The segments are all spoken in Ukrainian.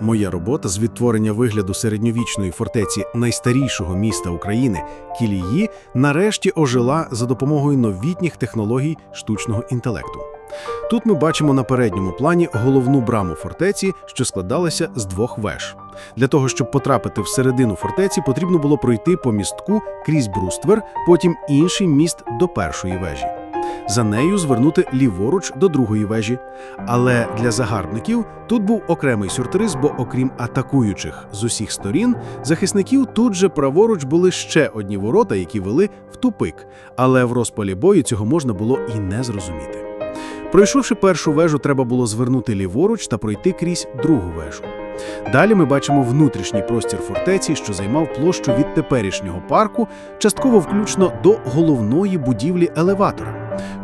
Моя робота з відтворення вигляду середньовічної фортеці найстарішого міста України Кілії нарешті ожила за допомогою новітніх технологій штучного інтелекту. Тут ми бачимо на передньому плані головну браму фортеці, що складалася з двох веж. Для того, щоб потрапити всередину фортеці, потрібно було пройти по містку крізь бруствер, потім інший міст до першої вежі. За нею звернути ліворуч до другої вежі. Але для загарбників тут був окремий сюрприз, бо окрім атакуючих з усіх сторін, захисників тут же праворуч були ще одні ворота, які вели в тупик. Але в розпалі бою цього можна було і не зрозуміти. Пройшовши першу вежу, треба було звернути ліворуч та пройти крізь другу вежу. Далі ми бачимо внутрішній простір фортеці, що займав площу від теперішнього парку, частково включно до головної будівлі елеватора.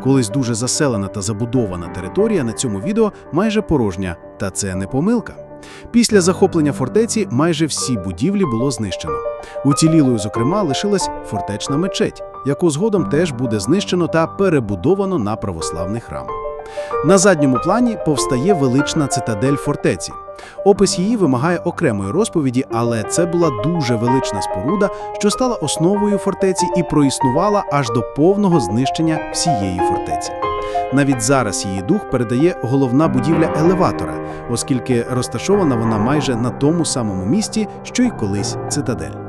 Колись дуже заселена та забудована територія на цьому відео майже порожня, та це не помилка. Після захоплення фортеці майже всі будівлі було знищено. Уцілілою, зокрема, лишилась фортечна мечеть, яку згодом теж буде знищено та перебудовано на православний храм. На задньому плані повстає велична цитадель фортеці. Опис її вимагає окремої розповіді, але це була дуже велична споруда, що стала основою фортеці і проіснувала аж до повного знищення всієї фортеці. Навіть зараз її дух передає головна будівля елеватора, оскільки розташована вона майже на тому самому місці, що й колись цитадель.